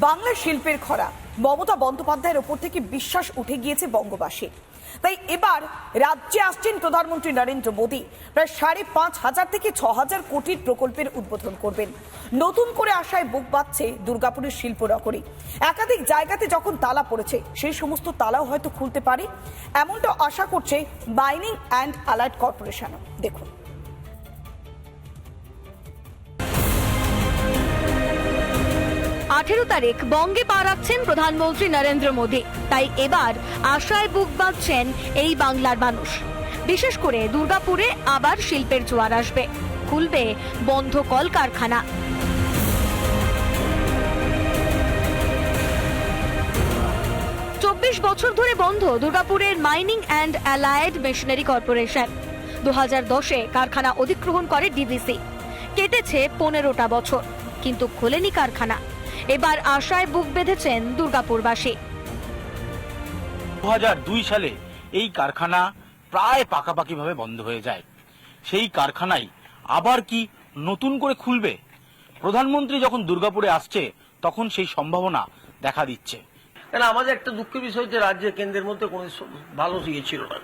বাংলা শিল্পের খরা। মমতা বন্দ্যোপাধ্যায়ের ওপর থেকে বিশ্বাস উঠে গিয়েছে বঙ্গবাসী। তাই এবার রাজ্যে আসছেন প্রধানমন্ত্রী নরেন্দ্র মোদী। প্রায় সাড়ে পাঁচ হাজার থেকে ছ হাজার কোটির প্রকল্পের উদ্বোধন করবেন। নতুন করে আশায় বুক বাঁধছে দুর্গাপুরের শিল্প নগরী। একাধিক জায়গাতে যখন তালা পড়েছে সেই সমস্ত তালাও হয়তো খুলতে পারে। এমনটা আশা করছে মাইনিং অ্যান্ড অ্যালার্ট কর্পোরেশনও দেখুন। আঠেরো তারিখ বঙ্গে পা রাখছেন প্রধানমন্ত্রী নরেন্দ্র মোদী। তাই এবার আশায় বুক বাঁধছেন এই বাংলার মানুষ। বিশেষ করে দুর্গাপুরে আবার শিল্পের জোয়ার আসবে। খুলবে বন্ধ কলকারখানা। চব্বিশ বছর ধরে বন্ধ দুর্গাপুরের mining and allied machinery corporation. দু হাজার দশে কারখানা অধিগ্রহণ করে ডিভিসি কেটেছে পনেরোটা বছর, কিন্তু খোলেনি কারখানা। এবার আশায় বুক বেঁধেছেন দুর্গাপুরবাসী। দু হাজার দুই সালে এই কারখানা প্রায় পাকাপাকিভাবে বন্ধ হয়ে যায়। সেই কারখানায় আবার কি নতুন করে খুলবে? প্রধানমন্ত্রী যখন দুর্গাপুরে আসছে তখন সেই সম্ভাবনা দেখা দিচ্ছে। কেন আমাদের একটা দুঃখের বিষয় হচ্ছে রাজ্যে কেন্দ্রের মধ্যে কোনো ভালো ইয়ে ছিল না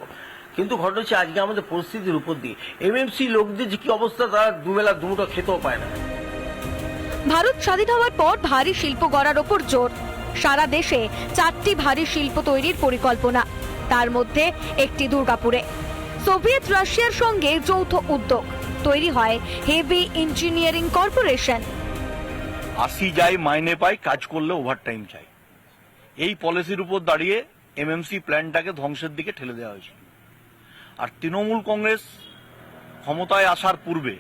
কিন্তু ঘটনা হচ্ছে আজকে আমাদের পরিস্থিতির উপর দিয়ে। এমএমসি লোকদের যে কি অবস্থা তারা দুবেলা দুটো খেতেও পায় না। ভারত স্বাধীন হওয়ার পর ভারী শিল্প গড়ার ওপর জোর। সারা দেশে চারটি ভারী শিল্প তৈরির পরিকল্পনা, তার মধ্যে একটি দুর্গাপুরে। সোভিয়েত রাশিয়ার সঙ্গে যৌথ উদ্যোগ, তৈরি হয় হেভি ইঞ্জিনিয়ারিং কর্পোরেশন। আসি যায় মাইনে পাই, কাজ করলে ওভারটাইম চাই। এই পলিসির উপর দাঁড়িয়ে এমএমসি প্ল্যানটাকে ধ্বংসের দিকে ঠেলে দেওয়া হয়েছিল। আর তৃণমূল কংগ্রেস ক্ষমতায় আসার পূর্বে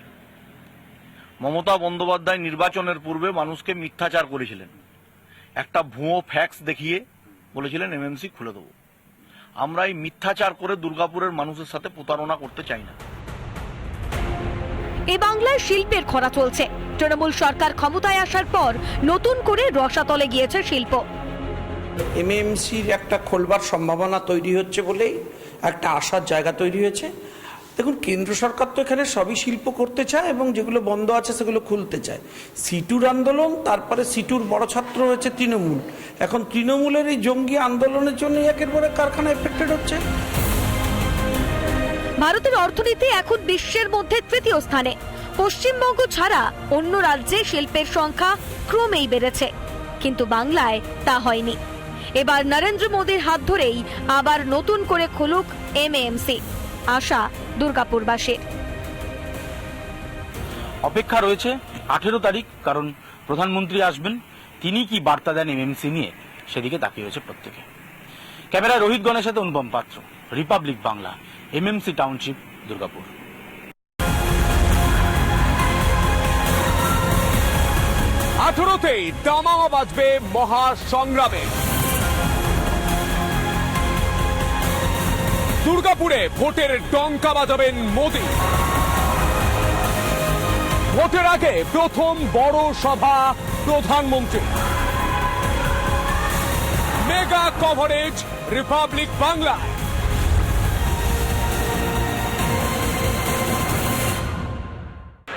মমতা বন্দ্যোপাধ্যায় নির্বাচনের পূর্বে মানুষকে মিথ্যাচার করেছিলেন। একটা ভুয়ো ফ্যাক্স দেখিয়ে বলেছিলেন এমএমসি খুলে দেবো। আমরা এই মিথ্যাচার করে দুর্গাপুরের মানুষের সাথে প্রতারণা করতে চাই না। এ বাংলায় শিল্পের খরা চলছে। তৃণমূল সরকার ক্ষমতায় আসার পর নতুন করে রসাতলে গিয়েছে শিল্প। এমএমসির একটা খোলবার সম্ভাবনা তৈরি হচ্ছে বলেই একটা আশার জায়গা তৈরি হয়েছে। দেখুন, কেন্দ্র সরকার তো এখানে সবই শিল্প করতে চায় এবং যেগুলো বন্ধ আছে সেগুলো খুলতে চায়। সিটুর আন্দোলন, তারপরে সিটুর বড় ছাত্র হয়েছে তৃণমূল। এখন তৃণমূলের এই জঙ্গি আন্দোলনের জন্যই একের পরে কারখানা এফেক্টেড হচ্ছে। ভারতের অর্থনীতি এখন বিশ্বের মধ্যে তৃতীয় স্থানে। পশ্চিমবঙ্গ ছাড়া অন্য রাজ্যে শিল্পের সংখ্যা ক্রমেই বেড়েছে, কিন্তু বাংলায় তা হয়নি। এবার নরেন্দ্র মোদীর হাত ধরেই আবার নতুন করে খুলুক এমএমসি। আশা দুর্গাপুরবাসীর। অপেক্ষা রয়েছে আঠেরো তারিখ কারণ প্রধানমন্ত্রী আসবেন। তিনি কি বার্তা দেন এমএমসি নিয়ে? সেদিকে তাকিয়ে রয়েছে প্রত্যেকে। ক্যামেরায় রোহিত গণের সাথে Anupam Patra republic Bangla MMC township Durgapur. আঠেরোতেই দামামা বাজবে মহা সংগ্রামে দুর্গাপুরে ভোটের ডঙ্কা বাজাবেন মোদী। ভোটের আগে প্রথম বড় সভা প্রধানমন্ত্রী। মেগা কভারেজ রিপাবলিক বাংলায়।